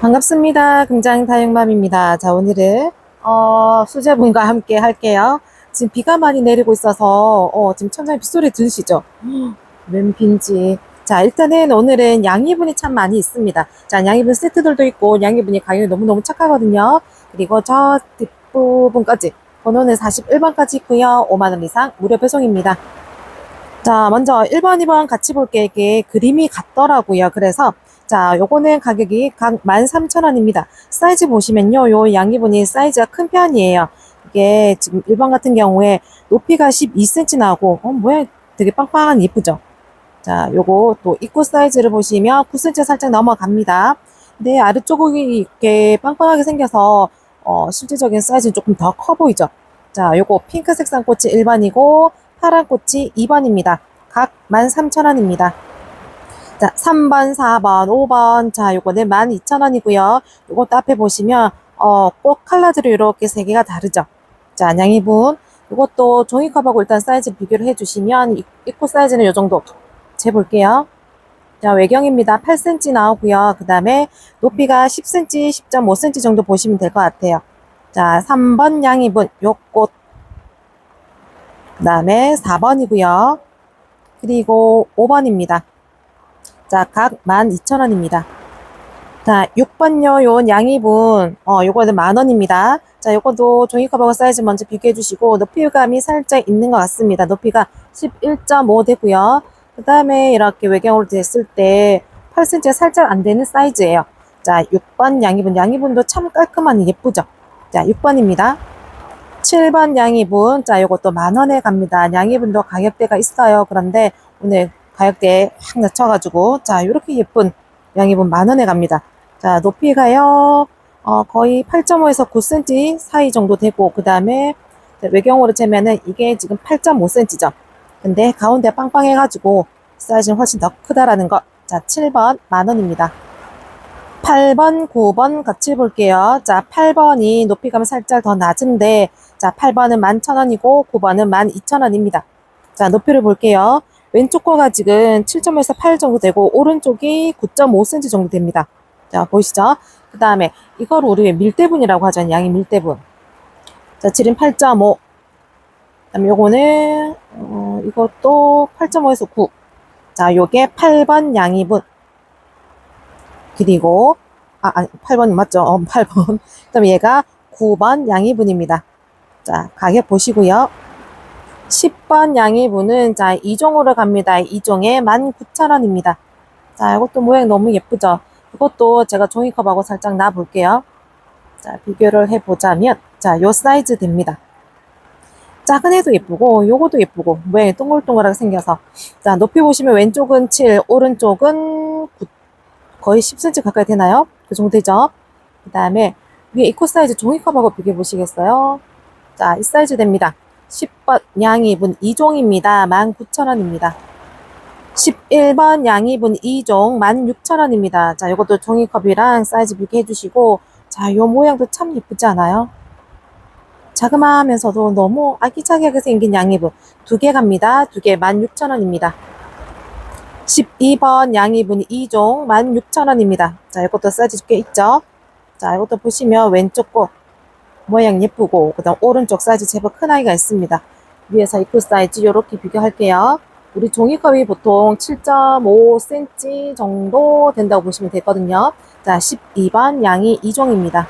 반갑습니다. 금장 다육맘입니다. 자, 오늘은, 어, 수제분과 함께 할게요. 지금 비가 많이 내리고 있어서, 어, 지금 천장에 빗소리 들으시죠? 웬 빈지. 자, 일단은 오늘은 양이분이 참 많이 있습니다. 자, 양이분 세트들도 있고, 양이분이 가격이 너무너무 착하거든요. 그리고 저 뒷부분까지, 번호는 41번까지 있고요. 5만원 이상 무료 배송입니다. 자, 먼저 1번, 2번 같이 볼게. 이게 그림이 같더라고요. 그래서, 자, 요거는 가격이 각 13,000원입니다. 사이즈 보시면요. 요 양이분이 사이즈가 큰 편이에요. 이게 지금 1번 같은 경우에 높이가 12cm 나오고, 어, 모양 되게 빵빵한 예쁘죠? 자, 요거 또 입구 사이즈를 보시면 9cm 살짝 넘어갑니다. 근데 아래쪽이 이렇게 빵빵하게 생겨서, 어, 실질적인 사이즈는 조금 더 커 보이죠? 자, 요거 핑크색 쌍꽃이 1번이고, 파란 꽃이 2번입니다. 각 13,000원입니다. 자, 3번, 4번, 5번. 자, 요거는 12,000원이고요. 요것도 앞에 보시면, 어, 꼭 컬러들이 이렇게 세 개가 다르죠. 자, 양이분. 요것도 종이컵하고 일단 사이즈 비교를 해주시면, 이- 입구 사이즈는 요 정도 재볼게요. 자, 외경입니다. 8cm 나오고요. 그 다음에 높이가 10cm, 10.5cm 정도 보시면 될 것 같아요. 자, 3번 양이분. 요 꽃. 그 다음에 4번이고요. 그리고 5번입니다. 자, 각 12,000원입니다. 자, 6번요, 요 양이분, 어, 요거는 만원입니다. 자, 요것도 종이컵하고 사이즈 먼저 비교해 주시고, 높이감이 살짝 있는 것 같습니다. 높이가 11.5 되고요. 그 다음에 이렇게 외경으로 됐을 때 8cm가 살짝 안 되는 사이즈예요. 자, 6번 양이분, 양이분도 참 깔끔하니 예쁘죠? 자, 6번입니다. 7번 양이분, 자, 요것도 만원에 갑니다. 양이분도 가격대가 있어요. 그런데 오늘 가격대 확 낮춰가지고, 자, 요렇게 예쁜 양이분 만원에 갑니다. 자, 높이가요, 어, 거의 8.5에서 9cm 사이 정도 되고, 그 다음에 외경으로 재면은 이게 지금 8.5cm죠. 근데 가운데 빵빵해가지고 사이즈는 훨씬 더 크다라는 거. 자, 7번 만원입니다. 8번, 9번 같이 볼게요. 자, 8번이 높이감이 살짝 더 낮은데, 자, 8번은 11,000원이고, 9번은 12,000원입니다. 자, 높이를 볼게요. 왼쪽 거가 지금 7.5에서 8 정도 되고, 오른쪽이 9.5cm 정도 됩니다. 자, 보이시죠? 그 다음에, 이걸 우리 밀대분이라고 하잖아요. 양이 밀대분. 자, 지름 8.5. 그 다음에 요거는, 어, 이것도 8.5에서 9. 자, 요게 8번 양이분. 그리고, 아, 아니, 8번 맞죠? 어, 8번. 그 다음에 얘가 9번 양이분입니다. 자, 가격 보시고요. 10번 양이분은, 자, 2종으로 갑니다. 2종에 19,000원입니다. 자, 이것도 모양 너무 예쁘죠? 이것도 제가 종이컵하고 살짝 놔볼게요. 자, 비교를 해보자면, 자, 요 사이즈 됩니다. 작은 애도 예쁘고, 요것도 예쁘고, 모양이 동글동글하게 생겨서. 자, 높이 보시면 왼쪽은 7, 오른쪽은 9, 거의 10cm 가까이 되나요? 그 정도 되죠? 그 다음에 위에 이코 사이즈 종이컵하고 비교해 보시겠어요? 자, 이 사이즈 됩니다. 10번 양이분 2종입니다. 19,000원입니다. 11번 양이분 2종 16,000원입니다. 자, 이것도 종이컵이랑 사이즈 비교해 주시고, 자, 요 모양도 참 예쁘지 않아요? 자그마하면서도 너무 아기자기하게 생긴 양이분 두 개 갑니다. 두 개 16,000원입니다. 12번 양이분 2종 16,000원입니다. 자, 이것도 사이즈 꽤 있죠? 자, 이것도 보시면 왼쪽 거 모양 예쁘고, 그 다음 오른쪽 사이즈 제법 큰 아이가 있습니다. 위에서 입구 사이즈 이렇게 비교할게요. 우리 종이컵이 보통 7.5cm 정도 된다고 보시면 되거든요. 자, 12번 양이 2종입니다.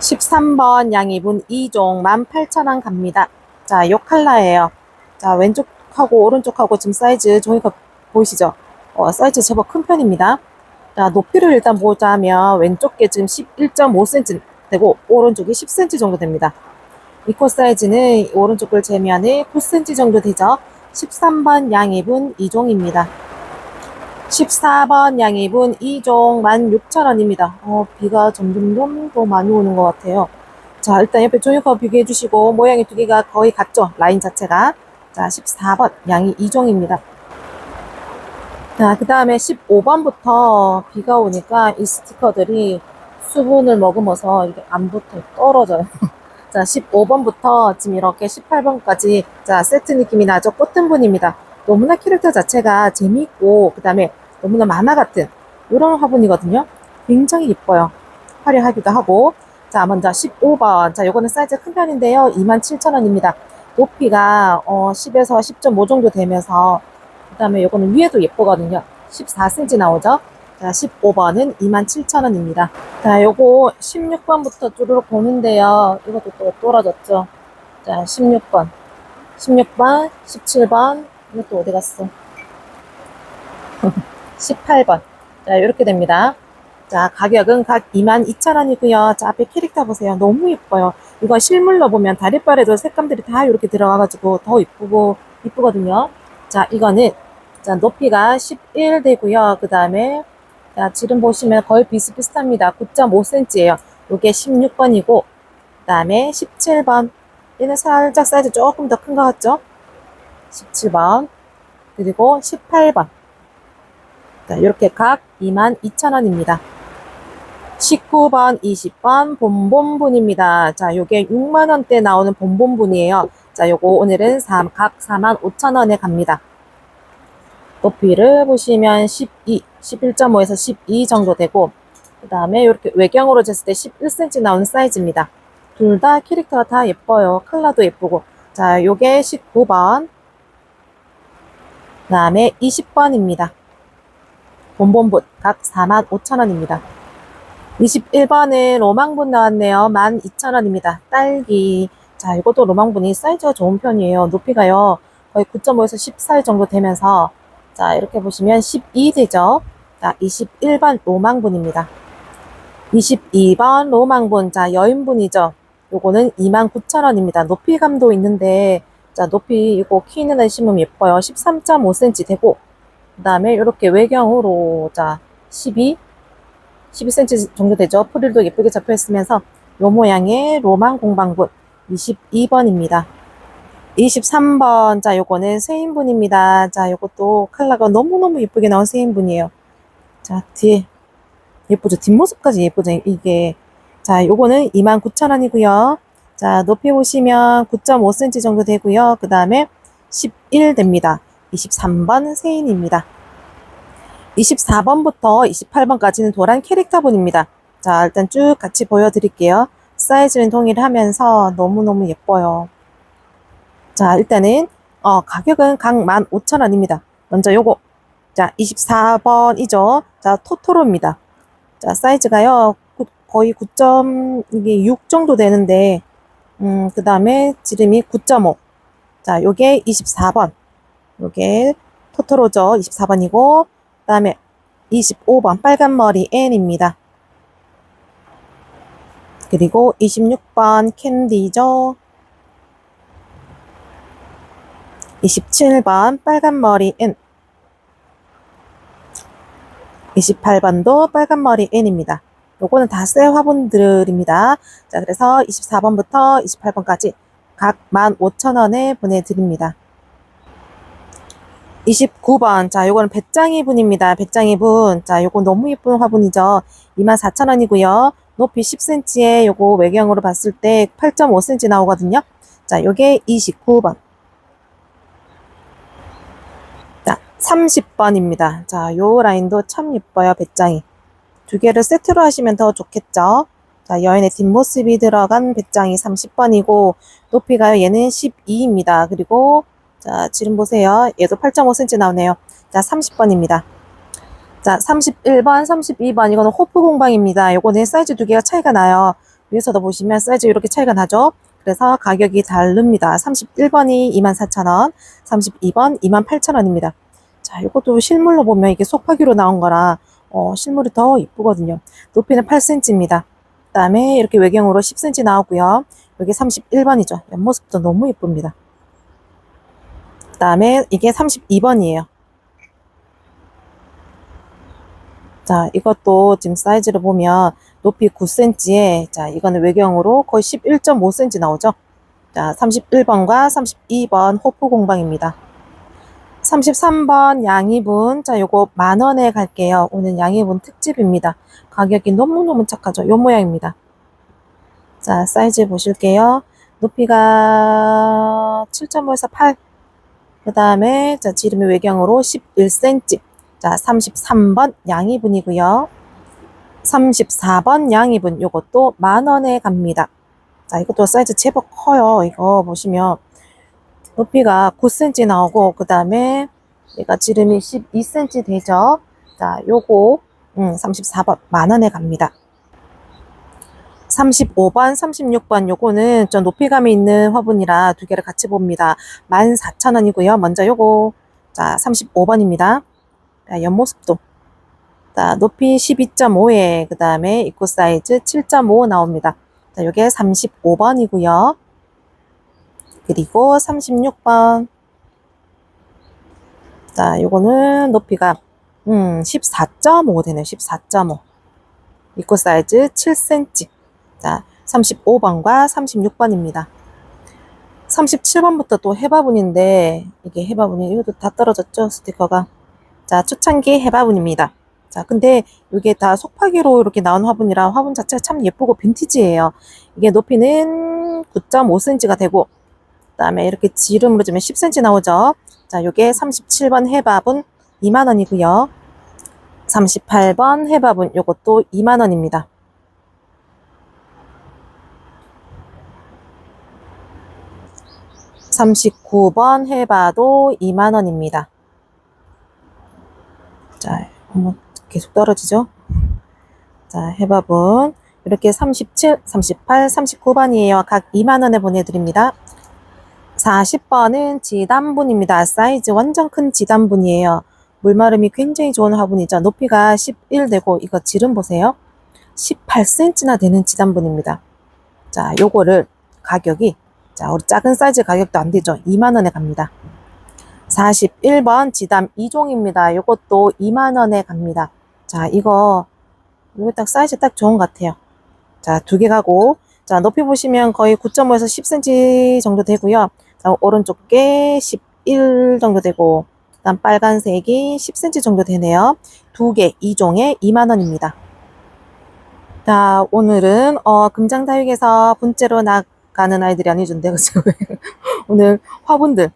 13번 양이분 2종 18,000원 갑니다. 자, 요 컬러예요. 자, 왼쪽하고 오른쪽하고 지금 사이즈 종이컵 보이시죠? 어, 사이즈 제법 큰 편입니다. 자, 높이를 일단 보자면 왼쪽 게 지금 11.5cm 되고 오른쪽이 10cm 정도 됩니다. 이 코 사이즈는 오른쪽 걸 재면은 9cm 정도 되죠. 13번 양입은 2종입니다. 14번 양입은 2종 16,000원입니다. 어, 비가 점점점 더 많이 오는 것 같아요. 자, 일단 옆에 종이컵 비교해 주시고 모양이 두 개가 거의 같죠? 라인 자체가. 자, 14번 양이 2종입니다. 자, 그 다음에 15번부터 비가 오니까 이 스티커들이 수분을 머금어서 이게 안 붙어 떨어져요. 자, 15번부터 지금 이렇게 18번까지 자, 세트 느낌이 나죠? 꽃든 분입니다. 너무나 캐릭터 자체가 재미있고, 그 다음에 너무나 만화 같은 이런 화분이거든요. 굉장히 예뻐요. 화려하기도 하고. 자, 먼저 15번. 자, 요거는 사이즈 큰 편인데요. 27,000원입니다. 높이가 어, 10에서 10.5 정도 되면서 그 다음에 요거는 위에도 예쁘거든요. 14cm 나오죠? 자, 15번은 27,000원입니다. 자, 요거 16번부터 쭈르륵 보는데요. 이것도 또 떨어졌죠? 자, 16번. 16번, 17번, 이것도 어디 갔어? 18번. 자, 이렇게 됩니다. 자, 가격은 각 22,000원이고요. 자, 앞에 캐릭터 보세요. 너무 예뻐요. 이거 실물로 보면 다리빨에도 색감들이 다 이렇게 들어가가지고 더 이쁘고, 이쁘거든요. 자, 이거는, 자, 높이가 11 되고요. 그 다음에, 자, 지금 보시면 거의 비슷비슷합니다. 9.5cm예요. 요게 16번이고, 그 다음에 17번. 얘는 살짝 사이즈 조금 더 큰 것 같죠? 17번. 그리고 18번. 자, 이렇게 각 22,000원입니다. 19번, 20번 본본분입니다. 자, 요게 6만원대 나오는 본본분이에요. 자, 요거 오늘은 3, 각 45,000원에 갑니다. 높이를 보시면 12, 11.5에서 12 정도 되고, 그 다음에 이렇게 외경으로 쟀을 때 11cm 나오는 사이즈입니다. 둘 다 캐릭터가 다 예뻐요. 컬러도 예쁘고. 자, 요게 19번. 그 다음에 20번입니다. 본본분 각 45,000원입니다. 21번은 로망분 나왔네요. 12,000원입니다. 딸기. 자, 이것도 로망분이 사이즈가 좋은 편이에요. 높이가요. 거의 9.5에서 14 정도 되면서 자, 이렇게 보시면 12 되죠. 자, 21번 로망분입니다. 22번 로망분. 자, 여인분이죠. 요거는 29,000원입니다. 높이감도 있는데 자, 높이 이거 키 있는 애 심으면 예뻐요. 13.5cm 되고 그 다음에 이렇게 외경으로 자 12, 12cm 정도 되죠. 프릴도 예쁘게 잡혀 있으면서 요 모양의 로망 공방분 22번입니다. 23번 자 요거는 세인분입니다. 자 요것도 컬러가 너무너무 예쁘게 나온 세인분이에요. 자 뒤에 예쁘죠. 뒷모습까지 예쁘죠. 이게 자 요거는 29,000원이고요. 자 높이 보시면 9.5cm 정도 되고요. 그 다음에 11 됩니다. 23번 세인입니다. 24번부터 28번까지는 도란 캐릭터분입니다. 자, 일단 쭉 같이 보여드릴게요. 사이즈는 동일하면서 너무너무 예뻐요. 자, 일단은, 어, 가격은 각 15,000원입니다. 먼저 요거. 자, 24번이죠. 자, 토토로입니다. 자, 사이즈가요, 구- 거의 9.6 정도 되는데, 음, 그 다음에 지름이 9.5. 자, 요게 24번. 요게 토토로죠. 24번이고, 그 다음에 25번 빨간 머리 N입니다. 그리고 26번 캔디죠. 27번 빨간 머리 N. 28번도 빨간 머리 N입니다. 요거는 다 새 화분들입니다. 자, 그래서 24번부터 28번까지 각 15,000원에 보내드립니다. 29번. 자, 요거는 배짱이 분입니다. 배짱이 분. 자, 요거 너무 예쁜 화분이죠. 24,000원이고요. 높이 10cm에 요거 외경으로 봤을 때 8.5cm 나오거든요. 자, 요게 29번. 자, 30번입니다. 자, 요 라인도 참 예뻐요. 배짱이. 두 개를 세트로 하시면 더 좋겠죠. 자, 여인의 뒷모습이 들어간 배짱이 30번이고, 높이가요. 얘는 12입니다. 그리고 자, 지금 보세요. 얘도 8.5cm 나오네요. 자, 30번입니다. 자, 31번, 32번. 이거는 호프 공방입니다. 요거는 사이즈 두 개가 차이가 나요. 위에서도 보시면 사이즈 이렇게 차이가 나죠? 그래서 가격이 다릅니다. 31번이 24,000원, 32번 28,000원입니다. 자, 요것도 실물로 보면 이게 속파기로 나온 거라, 어, 실물이 더 이쁘거든요. 높이는 8cm입니다. 그 다음에 이렇게 외경으로 10cm 나오고요. 여기 31번이죠. 옆모습도 너무 예쁩니다. 그 다음에 이게 32번이에요. 자, 이것도 지금 사이즈를 보면 높이 9cm에, 자, 이거는 외경으로 거의 11.5cm 나오죠? 자, 31번과 32번 호프 공방입니다. 33번 양이분. 자, 요거 만 원에 갈게요. 오늘 양이분 특집입니다. 가격이 너무너무 착하죠? 요 모양입니다. 자, 사이즈 보실게요. 높이가 7.5에서 8. 그 다음에, 자, 지름이 외경으로 11cm. 자, 33번 양이분이고요. 34번 양입은 요것도 만 원에 갑니다. 자, 이것도 사이즈 제법 커요. 이거 보시면 높이가 9cm 나오고 그 다음에 얘가 지름이 12cm 되죠. 자, 요거 음, 34번 만 원에 갑니다. 35번, 36번 요거는 좀 높이감이 있는 화분이라 두 개를 같이 봅니다. 14,000원이고요. 먼저 요거 자 35번입니다. 자, 옆모습도 자, 높이 12.5에 그 다음에 입구 사이즈 7.5 나옵니다. 자, 요게 35번이고요. 그리고 36번. 자, 요거는 높이가 음, 14.5 되네요. 14.5. 입구 사이즈 7cm. 자, 35번과 36번입니다. 37번부터 또 해바분인데 이게 해바분이 이것도 다 떨어졌죠 스티커가 자 초창기 해바분입니다 자 근데 이게 다 속파기로 이렇게 나온 화분이라 화분 자체가 참 예쁘고 빈티지예요 이게 높이는 9.5cm가 되고 그 다음에 이렇게 지름으로 주면 10cm 나오죠 자 요게 37번 해바분 2만 원이고요 38번 해바분 요것도 2만 원입니다 39번 해봐도 2만원입니다. 자, 한번 계속 떨어지죠? 자, 해밥은 이렇게 37, 38, 39번이에요. 각 2만원에 보내드립니다. 40번은 지단분입니다. 사이즈 완전 큰 지단분이에요. 물마름이 굉장히 좋은 화분이죠. 높이가 11 되고 이거 지름 보세요. 18cm나 되는 지단분입니다. 자, 요거를 가격이 자, 우리 작은 사이즈 가격도 안 되죠. 2만 원에 갑니다. 41번 지담 2종입니다. 요것도 2만 원에 갑니다. 자, 이거, 이거 딱 사이즈 딱 좋은 것 같아요. 자, 두 개 가고, 자, 높이 보시면 거의 9.5에서 10cm 정도 되고요. 자, 오른쪽 게 11 정도 되고, 그다음 빨간색이 10cm 정도 되네요. 두 개, 2종에 2만원입니다. 자, 오늘은, 어, 금장다육에서 분째로 나, 가는 아이들이 아니던데 그죠? 오늘 화분들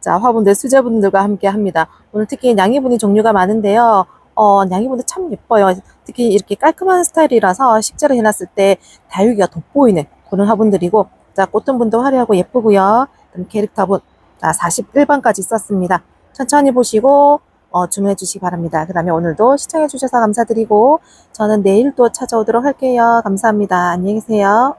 자 화분들 수제분들과 함께 합니다. 오늘 특히 양이분이 종류가 많은데요. 어, 양이분도 참 예뻐요. 특히 이렇게 깔끔한 스타일이라서 식재를 해놨을 때 다육이가 돋보이는 그런 화분들이고 자 꽃등분도 화려하고 예쁘고요. 그럼 캐릭터분 자 41번까지 썼습니다. 천천히 보시고 어, 주문해 주시기 바랍니다. 그 다음에 오늘도 시청해 주셔서 감사드리고 저는 내일 또 찾아오도록 할게요. 감사합니다. 안녕히 계세요.